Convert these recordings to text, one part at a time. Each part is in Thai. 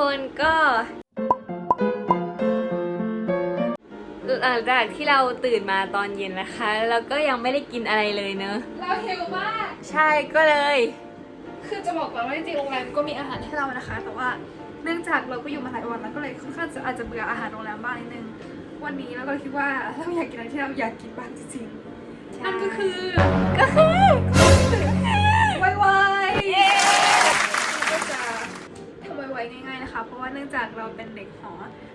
คนก็หลังจากที่เราตื่นมาตอนเย็นนะคะแล้วก็ยังไม่ได้กินอะไรเลยเนอะเราหิวมาก ใช่ก็เลย คือจะบอกก่อนว่าจริงๆโรงแรมก็มีอาหารให้เรานะคะ แต่ว่าเนื่องจากเราก็อยู่มาหลายวันแล้วก็เลยค่อนข้างจะอาจจะเบื่ออาหารโรงแรมบ้างนิดนึง วันนี้เราก็เลยคิดว่าเราอยากกินอะไรที่เราอยากกินบ้างจริงๆนั่นก็คือก็คือ ทำไวๆง่ายๆนะคะ เพราะว่าเนื่องจากเราเป็นเด็กหอ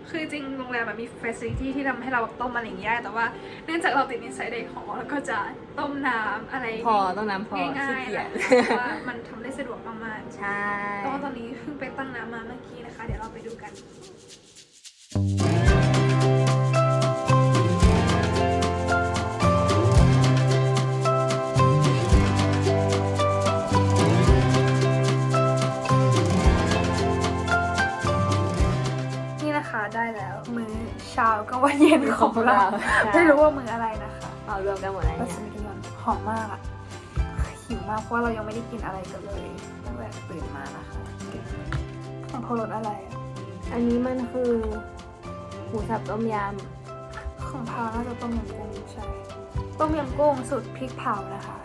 คือจริงโรงแรมมันมีเฟสซิลิตี้ที่ทำให้เราแบบต้มอะไรอย่างเงี้ยแต่ว่าเนื่องจากเราติดนิสัยเด็กหอแล้วก็จะต้มน้ำอะไรพอต้องน้ำพอง่าขี้ยๆเกียแหละจเพราะว่ามันทำได้สะดวกมากๆใช่ก็ตอนนี้เพิ่งไปตั้งน้ำมาเมื่อกี้นะคะ เดี๋ยวเราไปดูกัน ได้แล้ว มื้อเช้ากับวันเย็นของเราไม่รู้ว่ามื้ออะไรนะคะเอารวมกันหมดเลยก็เนี่ยสมิธยอนหอมมากอะหิวมากเพราะว่าเรายังไม่ได้กินอะไรกันเลยตั้งแต่ตื่นมานะคะของพอรสอะไรอะอันนี้มันคือหมูสับต้มยของพาวน่าจะต้มยำกุ้งใช่ต้มยำกุ้งสูตรพริกเผานะคะ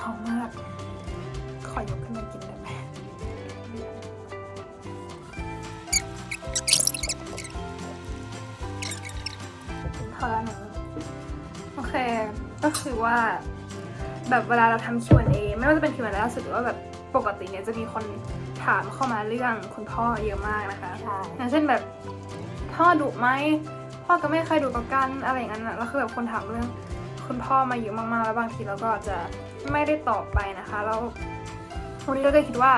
หอมมาก ขอยกขึ้นมากินได้ไหม พอแล้วหนูโอเค ก็คือว่า แบบเวลาเราทำ Q&A ไม่ว่าจะเป็น Q&A ล่าสุดหรือว่าแบบปกติเนี่ยจะมีคนถามเข้ามาเรื่องคุณพ่อเยอะมากนะคะำใช่ อย่างเช่นแบบพ่อดุไหมพ่อก็ไม่เคยดุกับกันอะไรอย่างนั้นนะแล้วคือแบบคนถามเรื่องคุณพ่อมาเยอะมากๆแล้วบางทีเราก็อาจจะไม่ได้ตอบไปนะคะแล้ววันนี้เราก็คิดว่า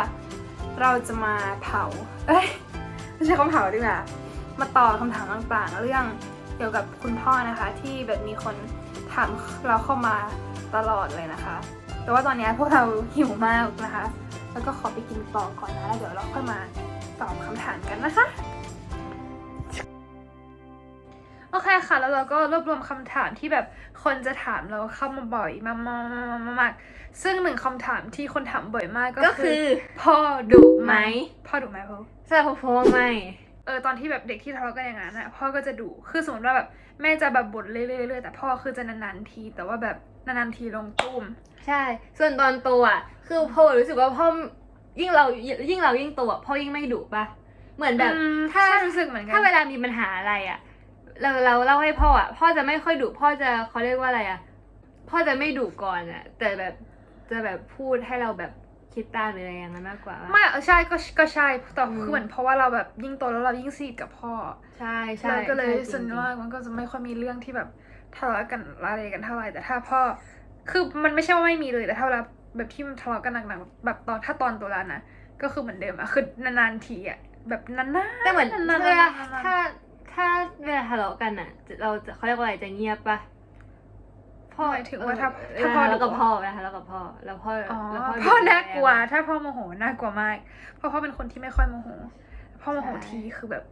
เราจะมาเผา เอ้ยไม่ใช่คำเผาดีกว่า มาตอบคำถามต่างๆ เรื่อง เกี่ยวกับคุณพ่อนะคะ ที่แบบมีคนถามเราเข้ามาตลอดเลยนะคะ แต่ว่าตอนนี้พวกเราหิวมากนะคะ แล้วก็ขอไปกินต่อก่อนนะแล้วเดี๋ยวเราค่อยมาตอบคำถามกันนะคะ โอเคค่ะ แล้วเราก็รวบรวมคำถามที่แบบคนจะถามเราเข้ามาบ่อยมากๆๆๆซึ่งหนึ่งคำถามที่คนถามบ่อยมากก็ก็คือพ่อดุไหม พ่อดุไหมพ่อ สำหรับผมว่าไม่ เออตอนที่แบบเด็กที่ทะเลาะกันอย่างนั้นอะพ่อก็จะดุคือสมมติว่าแบบแม่จะแบบบ่นเรื่อยๆๆแต่พ่อคือจะนานๆที แต่ว่าแบบนานๆทีลงตุ้ม ใช่ ส่วนตอนโตอะ คือพ่อรู้สึกว่าพ่อยิ่งเรายิ่งเรายิ่งโตอะพ่อยิ่งไม่ดุปะเหมือนแบบอืมถ้าใช่รู้สึกเหมือนกัถ้าเวลามีปัญหาอะไรอะ เราเราเล่าให้พ่ออะ พ่อจะไม่ค่อยดุพ่อจะเขาเรียกว่าอะไรอะ พ่อจะไม่ดุก่อนอะ แต่แบบจะแบบพูดให้เราแบบ คิดตามหรืออะไรอย่างนั้นมากกว่า ไม่เออใช่ก็ก็ใช่แต่อืม คือเหมือนเพราะว่าเราแบบยิ่งโตแล้วเรายิ่งสนิทกับพ่อใช่ใช่เราก็เลยใช่ส่วนจริงๆมากมันก็จะไม่ค่อยมีเรื่องที่แบบทะเลาะกันอะไรกันเท่าไหร่แต่ถ้าพ่อ คือมันไม่ใช่ว่าไม่มีเลยแต่ถ้าเวลาแบบที่มันทะเลาะกันหนักๆแบบตอนถ้าตอนตัวแล้วนะก็คือเหมือนเดิมอะคือนานๆทีอะแบบนานๆแต่เหมือนนานๆเวลาๆๆถ้าถ้าเวลาทะเลาะกันอะ เราจะเขาเรียกว่าอะไรจะเงียบปะ พ่อหมายถึงว่าถ้าเออถ้าพ่อแล้วดุกับพ่อเวลาทะเลาะกับพ่อแล้วพ่ออ๋อแล้วพ่อดุน่ากลัวแรงถ้าพ่อโมโหน่ากลัวมากเพราะพ่อเป็นคนที่ไม่ค่อยโมโหพ่อโมโหใช่ทีคือแบบ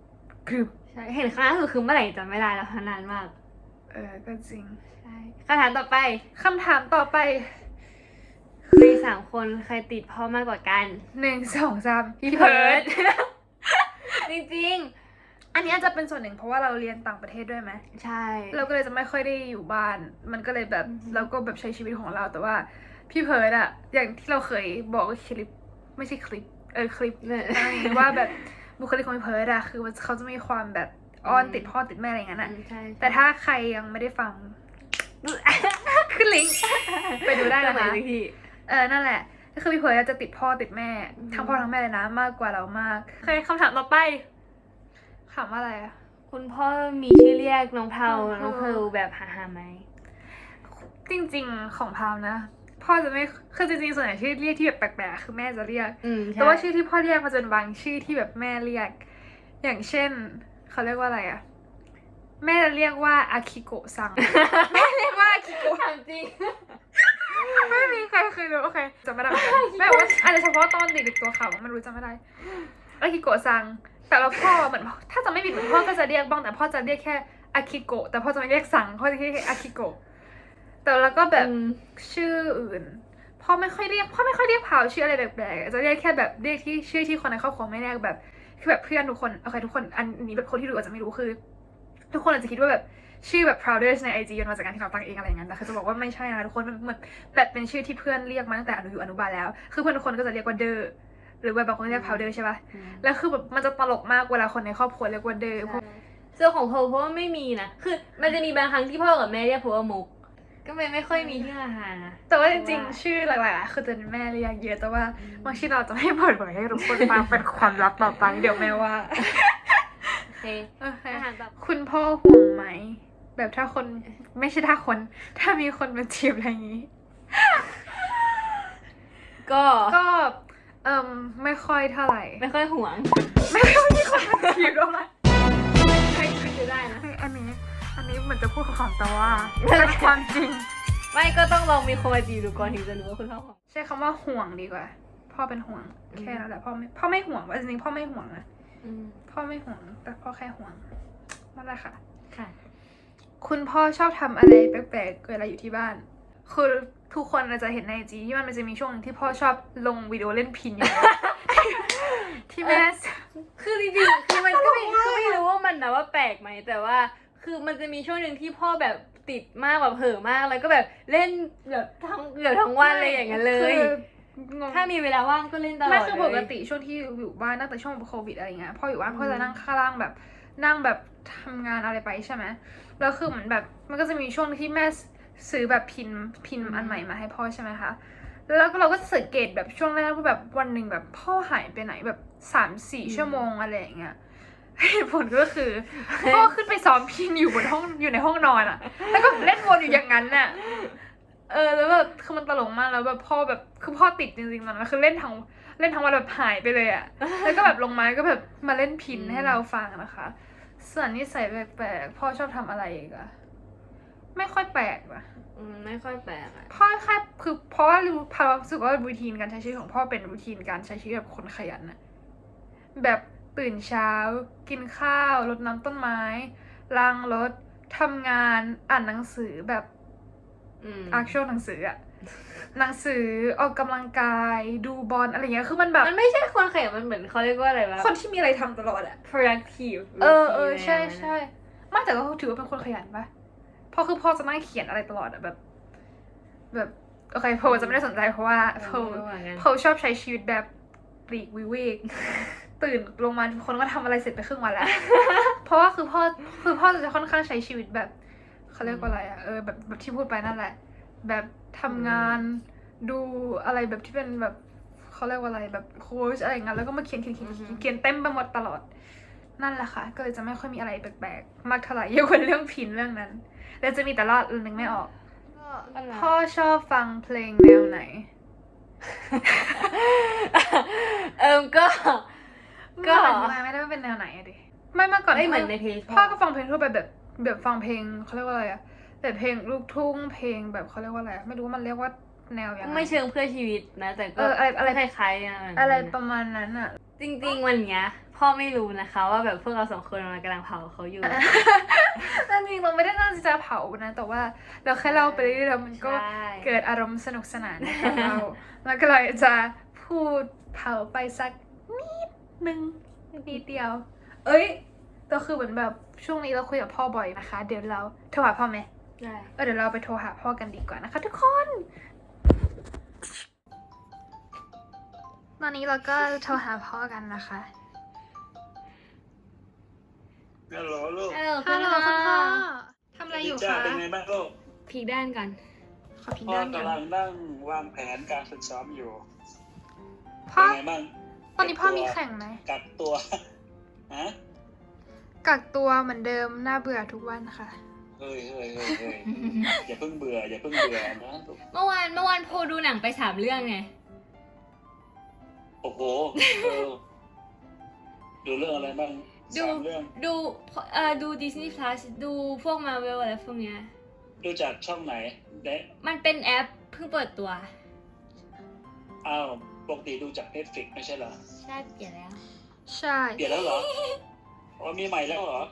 กรึบใช่เห็นครั้งล่าสุดคือเมื่อไหร่จำไม่ได้แล้วนานมาก เออก็จริงใช่คำถามต่อไปคำถามต่อไปในสามคนใครติดพ่อมากกว่ากันหนึ่งสองสามพี่เพิร์ดจริง อันนี้อาจจะเป็นส่วนหนึ่งเพราะว่าเราเรียนต่างประเทศด้วยไหมๆใช่ เราก็เลยจะไม่ค่อยได้อยู่บ้าน มันก็เลยแบบอือฮึเราก็แบบใช้ชีวิตของเราแต่ว่าพี่เพิร์ดอะอย่างที่เราเคยบอกคลิปไม่ใช่คลิปเออคลิปเนี่ยว่าแบบบุคลิกของพี่เพิร์ดอะคือเขาจะมีความแบบอ้อนอืมติดพ่อติดแม่อะไรอย่างนั้นอะใช่แต่ถ้าใครยังไม่ได้ฟังขึ้นลิงก์ไปดูได้นะคะสมัยที่เออนั่นแหละก็คือพี่เพิร์ดจะติดพ่อติดแม่อืมทั้งพ่อทั้งแม่เลยนะ มากกว่าเรามากโอเคคำถามต่อไป ถามว่าอะไรอะคุณพ่อมีชื่อเรียกน้องเพลาน้น้อองงเพเพลลไหมหาหาไหม จริงๆของพาวนะ พ่อจะไม่คือจริงๆส่วนใหญ่ชื่อเรียกที่แบบแปลกๆคือแม่จะเรียกอืมแต่ว่าชื่อที่พ่อเรียกมันจะเป็นบางชื่อที่แบบแม่เรียก อย่างเช่น เขาเรียกว่าอะไรอะแม่จะเรียกว่าอาคิโกะซัง แม่เรียกว่าอาคิโกะถามจริง ไม่มีใครเคยรู้โอเคจำไม่ได้เหมือนกันแม่บอกว่าอาจจะเฉพาะตอนเด็กๆตัวขาวมันรู้จำไม่ได้อากิโกะซัง แต่เราพ่อเหมือนถ้าจะไม่ผิดเหมือนพ่อก็จะเรียกบ้างแต่พ่อจะเรียกแค่อากิโกะแต่พ่อจะไม่เรียกซังพ่อจะเรียกแค่อากิโกะแต่แล้วก็แบบอืมชื่ออื่นพ่อไม่ค่อยเรียกพ่อไม่ค่อยเรียกเผาชื่ออะไรแปลกๆจะเรียกแค่แบบเรียกที่ชื่อที่คนในครอบครัวไม่เรียกแบบคือแบบเพื่อนทุกคนโอเคทุกคนอันนี้แบบคนที่ดูอาจจะไม่รู้คือ ทุกคนอาจจะคิดว่าแบบชื่อแบบ proudest ใน IG มันมาจากการที่เราตั้งเองอะไรอย่างนั้นแต่คือจะบอกว่าไม่ใช่นะทุกคนมันเหมือนแบบเป็นชื่อที่เพื่อนเรียกมาตั้งแต่อนุอยู่อนุบาลแล้ว คือเพื่อนทุกคนก็จะเรียกว่าเดอ หรือว่าบางคนเรียก powder ใช่ปะแล้วคือแบบมันจะตลกมากเวลาคนในครอบครัวเรียกว่าเดอเพราะส่วนของเพร์ลเพราะว่าไม่มีนะคือ มันจะมีบางครั้งที่พ่อกับแม่เรียกเพร์ลว่ามุกก็ไม่ไม่ค่อยมีที่อาหารนะแต่ว่าจริงๆ ชื่อหลายๆอะคือจะเป็นแม่เรียกเยอะแต่ว่าบางทีเราจะไม่เปิดเผยให้ทุกคนฟังเป็นความลับต่อไปเดี๋ยวแม่ว่าโอเคโอเคอาหารแบบคุณพ่อห่วงไหม แบบถ้าคนไม่ใช่ถ้าคน ถ้ามีคนมาจีบอะไรอย่างนี้ ก็ก็ เอ่มไม่ค่อยเท่าไหร่ ไม่ค่อยห่วง ไม่ค่อยมีคนมาจีบหรอกนะใครคิดจะได้นะ เฮ้ยอันนี้ อันนี้เหมือนจะพูดของแต่ว่าเป็นความจริง ไม่ก็ต้องลองมีคนมาจีบดูก่อนถึงจะรู้ว่าคุณพ่อห่วงใช้คำว่าห่วงดีกว่า พ่อเป็นห่วงอืมแค่นั้นแหละพ่อไม่พ่อไม่ห่วงว่าจริงๆพ่อไม่ห่วงนะอืมพ่อไม่ห่วง แต่พ่อแค่ห่วงนั่นแหละค่ะ ค่ะ คุณพ่อชอบทำอะไรแปลกๆเวลาอยู่ที่บ้าน คือ ทุกคนอาจจะเห็นในจีที่มันมันจะมีช่วงหนึ่งที่พ่อชอบลงวิดีโอเล่นพินอยู่ที่แม่คือจริงๆคือมันก็ไม่คือไม่รู้ว่ามันนะว่าแปลกไหมแต่ว่า คือมันจะมีช่วงหนึ่งที่พ่อแบบติดมากแบบเผลอมากแล้วก็แบบเล่นแบบทั้งเกือบทั้งวันเลยอย่างนั้นเลยคืองงถ้ามีเวลาว่างก็เล่นตลอดไม่คือปกเลยติช่วงที่อยู่บ้านตั้งแต่ช่วงโควิดอะไรเงี้ยพ่ออยู่บ้านอืมพ่อจะนั่งข้างล่างแบบนั่งแบบทำงานอะไรไปใช่ไหมแล้วคือเหมือนแบบมันก็จะมีช่วงที่แม่ ซื้อแบบพินพินอันใหม่มาให้พ่อใช่ไหมคะ แล้วก็เราก็สังเกตแบบช่วงแรกว่าแบบวันหนึ่งแบบพ่อหายไปไหนแบบสามสี่ชั่วโมงอะไรอย่างเงี้ยเหตุผลก็คือพ่อขึ้นไปซ้อมพินอยู่บนห้องอยู่ในห้องนอนอะแล้วก็เล่นวนอยู่อย่างนั้นน่ะเออแล้วแบบคือมันตลกมากแล้วแบบพ่อแบบคือพ่อติดจริงๆตอนนั้นคือเล่นทั้งเล่นทั้งวันแบบหายไปเลยอะแล้วก็แบบลงมาก็แบบมาเล่นพินให้เราฟังนะคะ ส่วนนิสัยแปลกๆพ่อชอบทำอะไรอีกอะ ไม่ค่อยแปลกว่ะอืมไม่ค่อยแปลกอะพ่อแค่คือเพราะว่ารู้พอรู้สึกว่ารูทีนการใช้ชีวิตของพ่อเป็นรูทีนการใช้ชีวิตแบบคนขยันอะแบบตื่นเช้า กินข้าวรดน้ำต้นไม้ล้างรถทำงานอ่านหนังสือแบบอืม อาร์คชวลหนังสืออะหนังสือออกกำลังกายดูบอลอะไรเงี้ยคือมันแบบ มันไม่ใช่คนขยันมันเหมือนเขาเรียกว่าอะไรวะ คนที่มีอะไรทำตลอดอะ productive เออเออ routine ใช่อะไรแบบนั้นใช่ไม่แต่ก็ถือว่าเป็นคนขยันปะเพราะคือพ่อจะนั่งเขียนอะไรตลอดอะแบบ แบบโอเคโพจะไม่ได้สนใจเพราะว่าโพเออเหมือนกันโพชอบใช้ชีวิตแบบปลีกวิเวกตื่นลงมาทุกคนก็ทำอะไรเสร็จไปครึ่งวันแล้ว เพราะว่าคือพ่อคือพ่อจะค่อนข้างใช้ชีวิตแบบเขาเรียกว่าอะไรอะเออแบบแบบที่พูดไปนั่นแหละ แบบทำงานดูอะไรแบบที่เป็นแบบเขาเรียกว่าอะไรแบบโค้ชอะไรอย่างเงี้ยแล้วก็มาเขียนเขียนเขียนอือฮึเขียนเต็มไปหมดตลอด นั่นแหละค่ะ ก็เลยจะไม่ค่อยมีอะไรแปลกๆมากเท่าไหร่ยกเว้นเรื่องพินเรื่องนั้น แล้วจะมีแต่ละอันหนึ่งไม่ออก พ่อชอบฟังเพลงแนวไหน เอิมก็ ก็ก็อธิบายไม่ได้ว่าเป็นแนวไหนอะดิ ไม่เมื่อก่อนไม่เหมือนพ่ในเพจพ่อก็ฟังเพลงทั่วไปแบบแบบฟังเพลงเขาเรียกว่าอะไรอะแบบเพลงลูกทุ่งเพลงแบบเขาเรียกว่าอะไรอะไม่รู้ว่ามันเรียกว่าแนวยังไงไม่เชิงเพื่อชีวิตนะ แต่ก็เอออะไรอะไรคล้ายๆกันเหมืนกันอะไรประมาณนั้นอะ จริงๆวันเนี้ยพ่อไม่รู้นะคะ ว่าแบบพวกเราสองคนมันกำลังเผาเขาอยู่แต่จริงๆเราไม่ได้ตั้งใจจะเผานะ แต่ว่าเราแค่เล่าไปเรื่อยๆแล้วมันก็ใช่ เกิดอารมณ์สนุกสนานในตัวเราแล้วก็เลยจะพูดเผาไปสักนิดนึงนิดเดียว เอ้ยก็คือเหมือนแบบช่วงนี้เราคุยกับพ่อบ่อยนะคะ เดี๋ยวเราโทรหาพ่อไหมได้ เออเดี๋ยวเราไปโทรหาพ่อกันดีกว่านะคะ ทุกคน ตอนนี้เราก็โทรหาพ่อกันนะคะฮัลโหลลูกฮัลโหลฮัลโหลคุณพ่ออทำอะไรอยู่จ้าคะเป็นไงบ้างลูกพีกด้านกันขอพิงพ่อด้านก่อนกำลังนั่งวางแผนการฝึกซ้อมอยู่พ่อเป็นไงบ้างตอนนี้พ่อมีแข่งไหมกักตัวฮะกักตัวเหมือนเดิมน่าเบื่อทุกวันค่ะเฮ้ยเฮ้ยเฮ้ยเฮ้ยอย่าเพิ่งเบื่ออย่าเพิ่งเบื่อนะลูกเมื่อวานเมื่อวานโพดูหนังไปสามเรื่องไง โอ้โหเออดูเรื่องอะไรบ้างดู สามเรื่อง ดูเอ่อดู Disney Plus ดูพวกมาเวลอะไรพวกเนี้ย ดูจากช่องไหนเด้มันเป็นแอปเพิ่งเปิดตัว อ้าวปกติดูจาก Netflix ไม่ใช่เหรอ ใช่เปลี่ยนแล้ว ใช่ เปลี่ยนแล้วเหรออ๋อมีใหม่แล้วเหรอ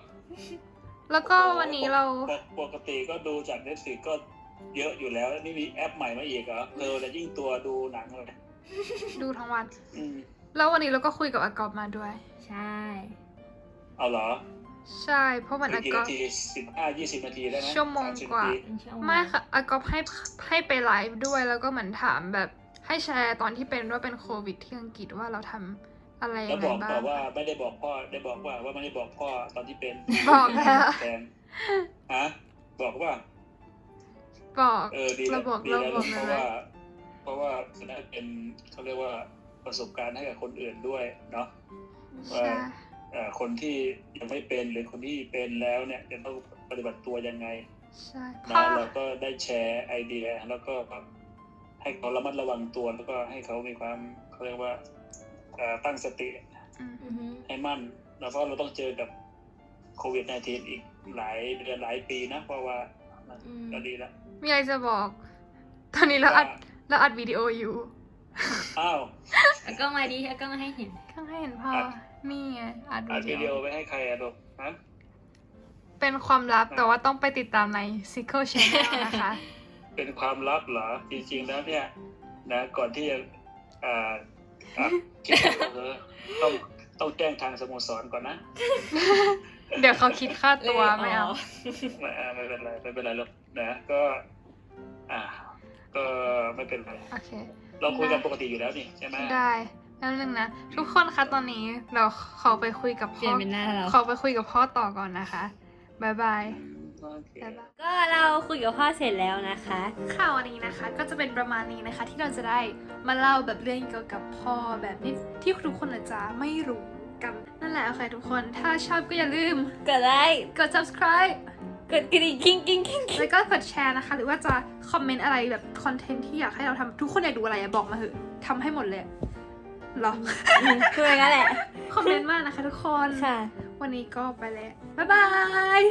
แล้วก็วันนี้เรา ปกปกติก็ดูจาก Netflix ก็เยอะอยู่แล้วแล้ว นี่มีแอปใหม่มาอีกเหรอเธอจะยิ่งตัวดูหนังเลย ดูทั้งวัน อืมแล้ววันนี้เราก็คุยกับอากอบมาด้วย ใช่ เอาเหรอใช่ เพราะเหมือนอีอากกี่กอนาบทีสิบห้ายี่สิบนาทีได้ไหมชั่วโมง30กว่า นทีเป็นช่วงไม่ค่ะอากอบให้ให้ไปไลฟ์ด้วยแล้วก็เหมือนถามแบบให้แชร์ตอนที่เป็นว่าเป็นโควิดที่อังกฤษว่าเราทำอะไรแล้ยัวงไงบอกบ้าต่อง ว่าไม่ได้บอกพ่อได้บอกว่าว่าไม่ได้บอกพ่อตอนที่เป็นบอกแล้ว แทนฮะบอกว่า บอก เออดีเราแล้วบอกดีเราแล้วบอกเพนะราะว่าเพ ราะว่าจะได้เป็นเขาเรียกว่าประสบการณ์ให้กับคนอื่นด้วยเนาะใช่เอ่อคนที่ยังไม่เป็นหรือคนที่เป็นแล้วเนี่ยจะต้องปฏิบัติตัวยังไงใช่พ่นะอเราก็ได้แชร์ไอเดีย แล้วก็แบบให้เขาระมัดระวังตัวแล้วก็ให้เขามีความเขาเรียกว่าเอ่อตั้งสติอืมอือฮึให้มั่นแล้วเพราะเราต้องเจอกับโควิด -19 อีกหลายเดือนหลายปีนะเพราะว่าอืมก็ดีแล้วมีอะไรจะบอก ตอนนี้เราอัด เราอัดวิดีโออยู่อ้าว เอากล้องมาดิเอากล้องมาให้เห็น ข้างให้เห็นพ่ออัด นี่ไงอัดอัดวิวิดีดีโอโอไปให้ใครอะลูกฮะเป็นความลับอะแต่ว่าต้องไปติดตามใน Sickle Channel นะคะ เป็นความลับเหรอ จริงๆแล้วเนี่ยนะก่อนที่จะอ่าอะคิดเออต้องต้องแจ้งทางสโมสรก่อนนะเดี๋ยวเขาคิดค่าตัวไม่เอา ไม่อ่าไม่เป็นไรไม่เป็นไรหรอกนะก็ อ่า ก็ไม่เป็นไร โอเค เราคุยกันปกติอยู่แล้วนี่ใช่ไหมได้แล้วนึงนะ ทุกคนคะตอนนี้เราขอไปคุยกับเปพ่ลี่ยอนเป็นหน้าเราขอไปคุยกับพ่อต่อก่อนนะคะบายบายอืมโอเคบายบายก็เราคุยกับพ่อเสร็จแล้วนะคะข่าววันนี้นะคะ ก็จะเป็นประมาณนี้นะคะ ที่เราจะได้มาเล่าแบบเรื่องเกี่ยวกับพ่อแบบนี้ที่ทุกคนอาจจะไม่รู้กัน นั่นแหละโอเคทุกคนถ้าชอบก็อย่าลืมกดไลค์กด subscribe กดกระดิ่งกิ้งกิ้งกิ้งแล้วก็กดแชร์นะคะ หรือว่าจะคอมเมนต์อะไรแบบคอนเทนต์ที่อยากให้เราทำทุกคนอยากดูอะไรอะบอกมาเถอะทำให้หมดเลยเหรอคืออย่างนั้นแหละ คอมเมนต์มากนะคะทุกคน ค่ะ วันนี้ก็ไปแล้ว บ๊ายบาย